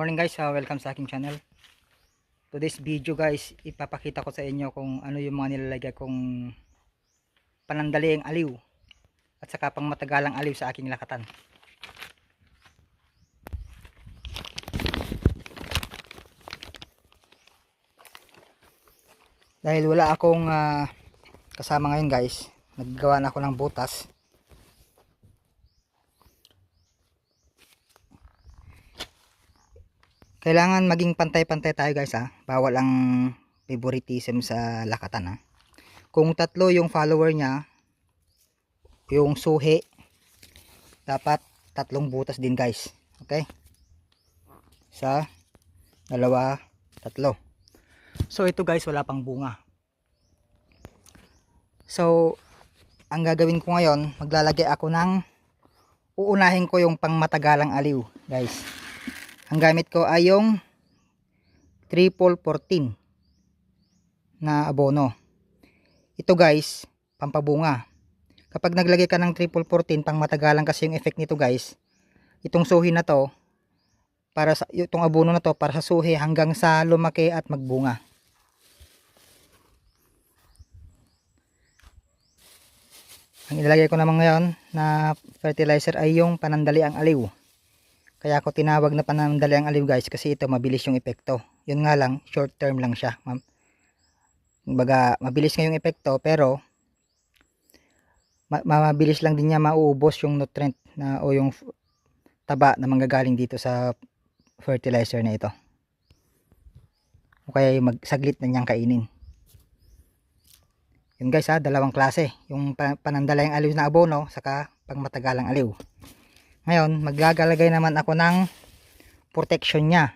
morning guys, uh, welcome sa aking channel. Today's video guys, ipapakita ko sa inyo kung ano yung mga nilalagay kong panandaliang aliw at saka pang matagalang aliw sa aking lakatan. Dahil wala akong ah, kasama ngayon guys, naggawa na ako ng butas. Kailangan maging pantay-pantay tayo guys ha. Bawal ang favoritism sa lakatan ha. Kung tatlo yung follower niya, yung suhi, dapat tatlong butas din guys. Okay? Isa, dalawa, tatlo. So ito guys, wala pang bunga. So, ang gagawin ko ngayon, maglalagay ako ng uunahin ko yung pangmatagalang aliw guys. Ang gamit ko ay yung triple 14 na abono. Ito guys, pampabunga. Kapag naglagay ka ng triple 14, pang matagalan kasi yung effect nito guys. Itong suhi na to, para sa, itong abono na to, para sa suhi hanggang sa lumaki at magbunga. Ang ilalagay ko naman ngayon na fertilizer ay yung panandali ang aliw. Kaya ako tinawag na panandali ang aliw guys kasi ito mabilis yung epekto. Yun nga lang, short term lang siya. ma'am. Kumbaga, mabilis nga yung epekto pero ma- mabilis lang din niya mauubos yung nutrient na o yung taba na manggagaling dito sa fertilizer na ito. O kaya yung magsaglit na niyang kainin. Yun guys ha, dalawang klase. Yung pa- panandalayang aliw na abono saka pangmatagalang aliw. Ngayon, maggagalagay naman ako ng protection niya.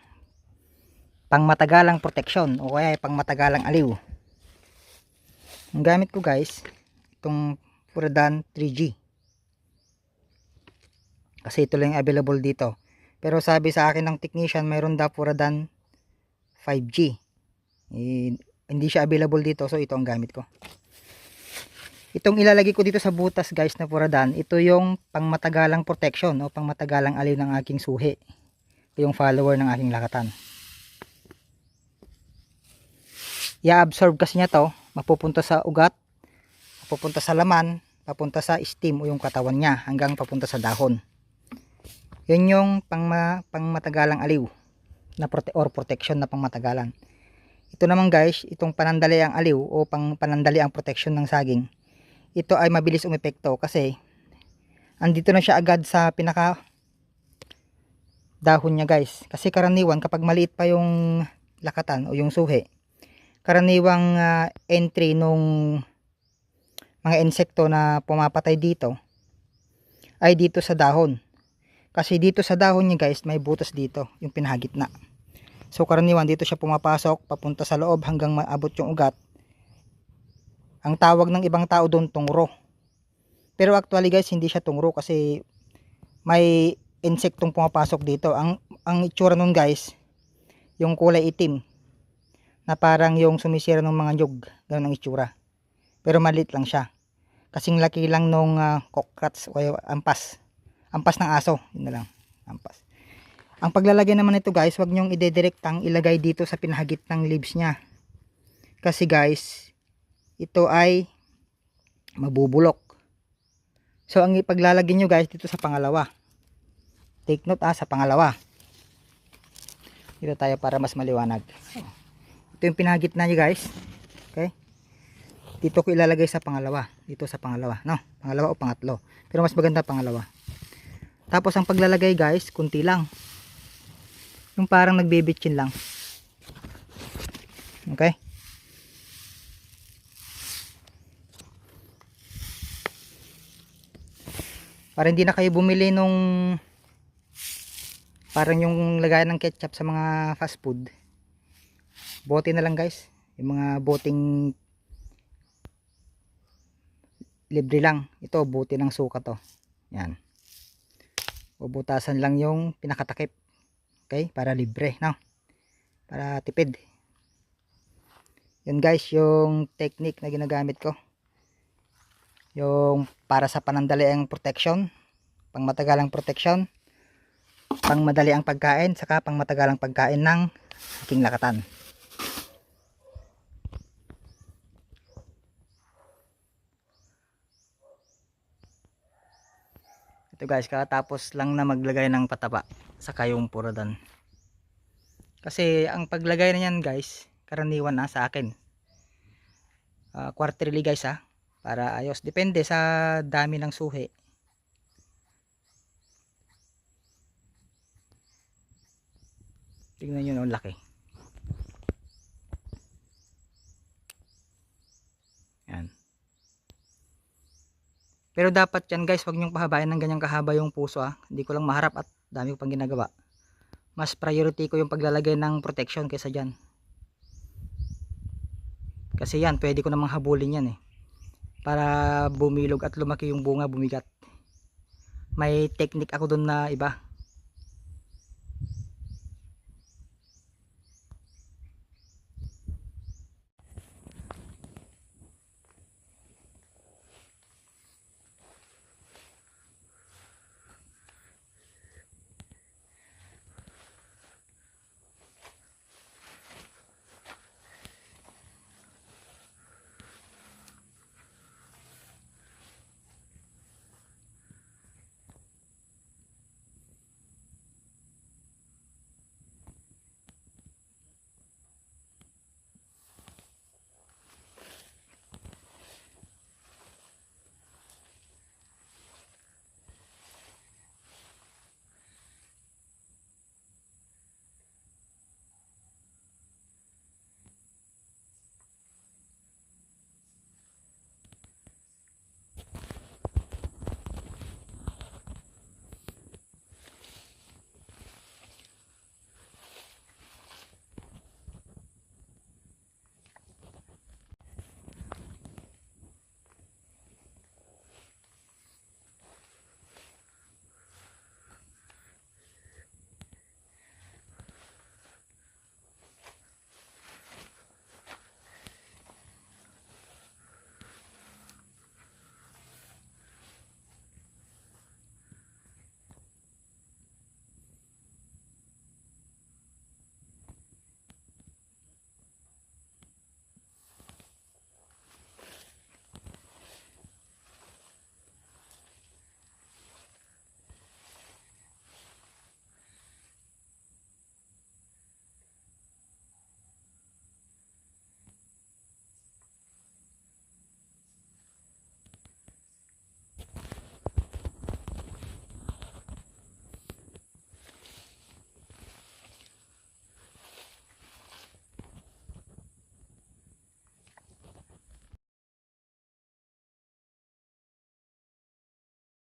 Pangmatagalang protection o kaya pangmatagalang aliw. Ang gamit ko guys, itong Puradan 3G. Kasi ito lang available dito. Pero sabi sa akin ng technician, mayroon daw Puradan 5G. Eh, hindi siya available dito, so ito ang gamit ko. Itong ilalagay ko dito sa butas guys na puradan, ito yung pangmatagalang protection o pangmatagalang aliw ng aking suhi. Yung follower ng aking lakatan. I-absorb kasi niya to, mapupunta sa ugat, mapupunta sa laman, papunta sa stem o yung katawan niya hanggang papunta sa dahon. Yun yung pangma, pangmatagalang aliw na prote or protection na pangmatagalan. Ito naman guys, itong panandali ang aliw o pang panandali ang protection ng saging ito ay mabilis umepekto kasi andito na siya agad sa pinaka dahon niya guys. Kasi karaniwan kapag maliit pa yung lakatan o yung suhi, karaniwang uh, entry nung mga insekto na pumapatay dito ay dito sa dahon. Kasi dito sa dahon niya guys, may butas dito, yung pinahagitna. So karaniwan dito siya pumapasok, papunta sa loob hanggang maabot yung ugat ang tawag ng ibang tao doon tungro. Pero actually guys, hindi siya tungro kasi may insektong pumapasok dito. Ang ang itsura nun guys, yung kulay itim na parang yung sumisira ng mga nyug, ganun ang itsura. Pero maliit lang siya. Kasing laki lang nung uh, cockroach o ampas. Ampas ng aso, yun na lang, ampas. Ang paglalagay naman nito guys, wag nyong ide-directang ilagay dito sa pinahagit ng leaves niya. Kasi guys, ito ay mabubulok. So, ang ipaglalagay nyo guys dito sa pangalawa. Take note ah, sa pangalawa. Dito tayo para mas maliwanag. Ito yung pinagitna nyo guys. Okay? Dito ko ilalagay sa pangalawa. Dito sa pangalawa. No? Pangalawa o pangatlo. Pero mas maganda pangalawa. Tapos ang paglalagay guys, kunti lang. Yung parang nagbibitchin lang. Okay? Para hindi na kayo bumili nung parang yung lagayan ng ketchup sa mga fast food. Bote na lang guys. Yung mga boting libre lang. Ito bote ng suka to. Yan. Bubutasan lang yung pinakatakip. Okay? Para libre no? Para tipid. Yun guys yung technique na ginagamit ko yung para sa panandaliang protection pang matagalang protection pang madali ang pagkain saka pang matagalang pagkain ng aking lakatan. Ito guys, katapos lang na maglagay ng pataba sa kayong puradan. Kasi ang paglagay na yan guys, karaniwan na sa akin. Ah, quarterly guys ha, para ayos. Depende sa dami ng suhi. Tingnan nyo no, laki. Yan. Pero dapat yan guys, wag nyong pahabain ng ganyang kahaba yung puso ah. Hindi ko lang maharap at dami ko pang ginagawa. Mas priority ko yung paglalagay ng protection kaysa dyan. Kasi yan, pwede ko namang habulin yan eh. Para bumilog at lumaki yung bunga, bumigat. May technique ako dun na iba.